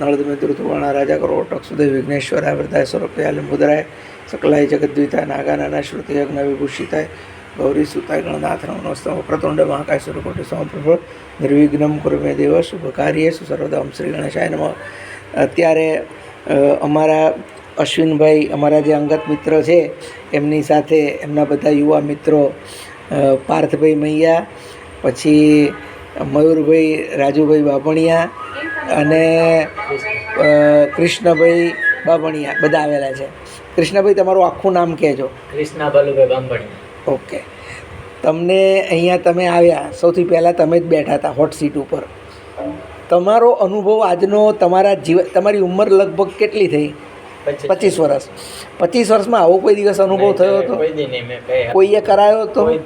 નળદમિત્રુતુર્વાણા રાજા કરોટક સુદય વિઘ્નેશ્વરાય વૃદ્ધાય સ્વરૂપયાલ મુદ્રાય સકલાય જગદ્વિતાય નાગાનાના શ્રુતિ યજ્ઞ વિભૂષિતાય, ગૌરી, સુતાય, ગણનાથ નમસ્તમ પ્રતુંડ, મહાકાય સ્વરૂપોટી સમપ્રભ, નિર્વિઘ્નમ કુરુ મે દેવ શુભ કાર્યેશુ સર્વદમ શ્રી ગણેશાય નમ. અત્યારે અમારા અશ્વિનભાઈ, અમારા જે અંગત મિત્ર છે, એમની સાથે એમના બધા યુવા મિત્રો પાર્થભાઈ મૈયા, પછી મયુરભાઈ, રાજુભાઈ બાભણિયા અને કૃષ્ણભાઈ બાભણિયા બધા આવેલા છે. કૃષ્ણભાઈ તમારું આખું નામ કહેજો. કૃષ્ણ બાલુભાઈ ઓકે. તમને અહીંયા તમે આવ્યા સૌથી પહેલાં તમે જ બેઠા હતા હોટ સીટ ઉપર. તમારો અનુભવ આજનો તમારા જીવન તમારી ઉંમર લગભગ કેટલી થઈ? પચીસ. વર્ષ. પચીસ વર્ષમાં આવો કોઈ દિવસ અનુભવ થયો હતો? કોઈએ કરાયો હતો?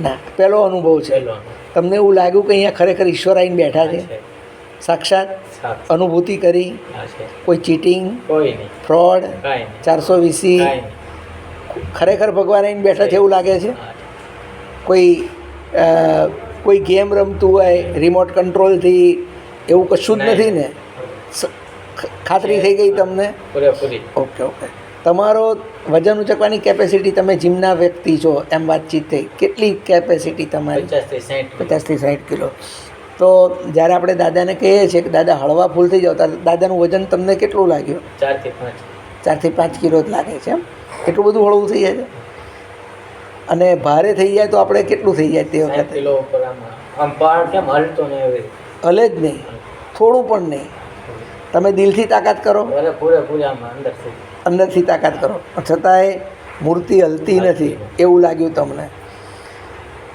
ના પહેલો અનુભવ છે. તમને એવું લાગ્યું કે અહીંયા ખરેખર ઈશ્વર આવીને બેઠા છે. સાક્ષાત અનુભૂતિ કરી કોઈ ચીટિંગ ફ્રોડ ચારસો વીસી ખરેખર ભગવાન આવીને બેઠા છે એવું લાગે છે? કોઈ કોઈ ગેમ રમતું હોય રિમોટ કંટ્રોલથી એવું કશું જ નથી ને? ખાતરી થઈ ગઈ તમને? Okay okay. તમારો વજન ઉચકવાની કેપેસિટી તમે જીમના વ્યક્તિ છો એમ વાતચીત થઈ. કેટલી કેપેસિટી તમારી? પચાસથી સાઠ કિલો. તો જ્યારે આપણે દાદાને કહીએ છીએ કે દાદા હળવા ફૂલ થઈ જાઓ ત્યારે દાદાનું વજન તમને કેટલું લાગ્યું? ચારથી પાંચ. ચારથી પાંચ કિલો જ લાગે છે એમ. એટલું બધું હળવું થઈ જાય છે? અને ભારે થઈ જાય તો આપણે કેટલું થઈ જાય તે વખતે? હલે જ નહીં. થોડું પણ નહીં. તમે દિલથી તાકાત કરો. અંદરથી. તાકાત કરો. છતાંય મૂર્તિ હલતી નથી. એવું લાગ્યું તમને.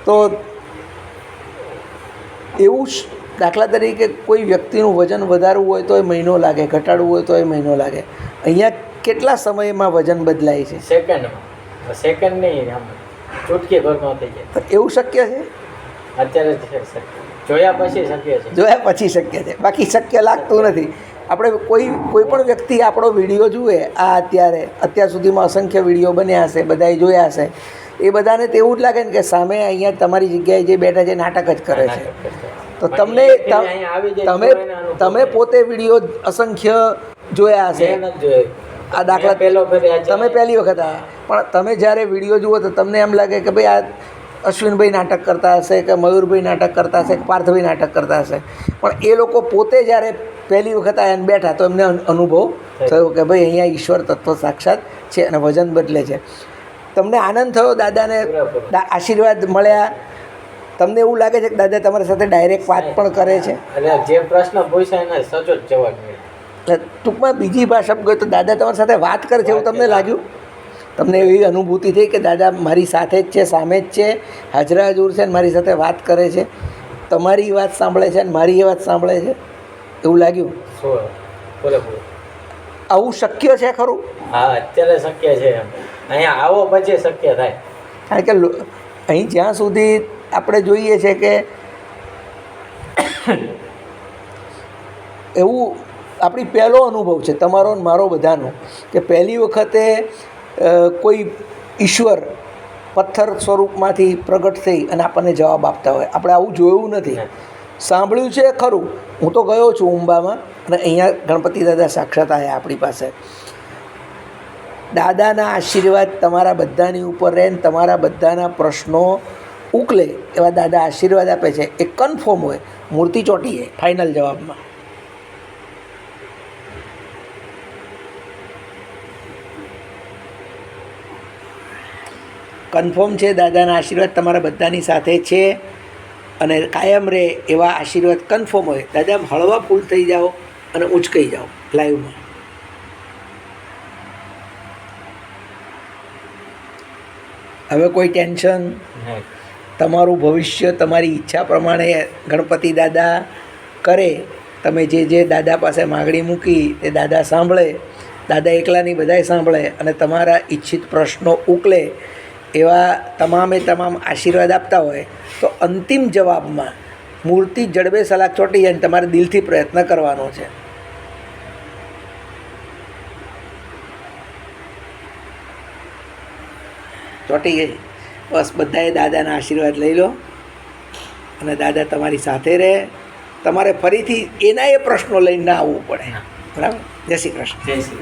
તો એવું જ દાખલા તરીકે કોઈ વ્યક્તિનું વજન વધારવું હોય તો એ મહિનો લાગે ઘટાડવું હોય તો એ મહિનો લાગે. અહીંયા કેટલા સમયમાં વજન બદલાય છે? સેકન્ડમાં. સેકન્ડ નહીં આમ ચૂટકી ભરમાં થઈ જાય. તો એવું શક્ય છે? અત્યારે. જોયા પછી શક્ય છે. જોયા પછી શક્ય છે. બાકી શક્ય લાગતું નથી. આપણે કોઈ કોઈ પણ વ્યક્તિ આપણો વીડિયો જુએ આ અત્યારે અત્યાર સુધીમાં અસંખ્ય વીડિયો બન્યા હશે બધાએ જોયા હશે. એ બધાને તો એવું જ લાગે ને કે સામે અહીંયા તમારી જગ્યાએ જે બેઠા છે નાટક જ કરે છે. તો તમને તમે તમે પોતે વીડિયો અસંખ્ય જોયા હશે. આ દાખલા પહેલો તમે પહેલી વખત આવ્યા પણ તમે જ્યારે વીડિયો જુઓ તો તમને એમ લાગે કે ભાઈ આ અશ્વિનભાઈ નાટક કરતા હશે કે મયુરભાઈ નાટક કરતા હશે કે પાર્થભાઈ નાટક કરતા હશે. પણ એ લોકો પોતે જ્યારે પહેલી વખત આયા બેઠા તો એમને અનુભવ થયો કે ભાઈ અહીંયા ઈશ્વર તત્વ સાક્ષાત છે અને વજન બદલે છે. તમને આનંદ થયો દાદાને આશીર્વાદ મળ્યા? તમને એવું લાગે છે કે દાદા તમારી સાથે ડાયરેક્ટ વાત પણ કરે છે? જે પ્રશ્ન પૂછાય એને સચોટ જવાબ એટલે ટૂંકમાં બીજી ભાષા ગયો તો દાદા તમારી સાથે વાત કરે છે એવું તમને લાગ્યું? તમને એવી અનુભૂતિ થઈ કે દાદા મારી સાથે જ છે સામે જ છે હાજરા હજુર છે ને મારી સાથે વાત કરે છે. તમારી વાત સાંભળે છે અને મારી એ વાત સાંભળે છે? એવું લાગ્યું? પૂરેપૂરું આવું શક્ય છે ખરું? હા અત્યારે શક્ય છે અહીંયા આવો પછી શક્ય થાય. કારણ કે અહીં જ્યાં સુધી આપણે જોઈએ છે કે એવું આપણી પહેલો અનુભવ છે તમારો ને મારો બધાનો કે પહેલી વખતે કોઈ ઈશ્વર પથ્થર સ્વરૂપમાંથી પ્રગટ થઈ અને આપણને જવાબ આપતા હોય. આપણે આવું જોયું નથી. સાંભળ્યું છે ખરું. હું તો ગયો છું ઉંબામાં અને અહીંયા ગણપતિ દાદા સાક્ષાત આવ્યા આપણી પાસે. દાદાના આશીર્વાદ તમારા બધાની ઉપર રહે ને તમારા બધાના પ્રશ્નો ઉકલે એવા દાદા આશીર્વાદ આપે છે. એ કન્ફર્મ હોય. મૂર્તિ ચોટીએ ફાઇનલ જવાબમાં. કન્ફર્મ છે દાદાના આશીર્વાદ તમારા બધાની સાથે છે. અને કાયમ રહે એવા આશીર્વાદ કન્ફર્મ હોય. દાદા આમ હળવા ફૂલ થઈ જાઓ અને ઉચકાઈ જાઓ લાઈવમાં. હવે કોઈ ટેન્શન? તમારું ભવિષ્ય તમારી ઈચ્છા પ્રમાણે ગણપતિ દાદા કરે. તમે જે જે દાદા પાસે માગણી મૂકી તે દાદા સાંભળે. દાદા એકલાની બધાય સાંભળે અને તમારા ઈચ્છિત પ્રશ્નો ઉકલે. એવા તમામે તમામ આશીર્વાદ આપતા હોય, તો અંતિમ જવાબમાં મૂર્તિ જડબે સલાક ચોંટી જાય તમારે દિલથી પ્રયત્ન કરવાનો છે. ચોંટી ગઈ. બસ બધાએ દાદાના આશીર્વાદ લઈ લો અને દાદા તમારી સાથે રહે. તમારે ફરીથી એના એ પ્રશ્નો લઈને આવવું પડે. બરાબર? જય શ્રી કૃષ્ણ. જય શ્રી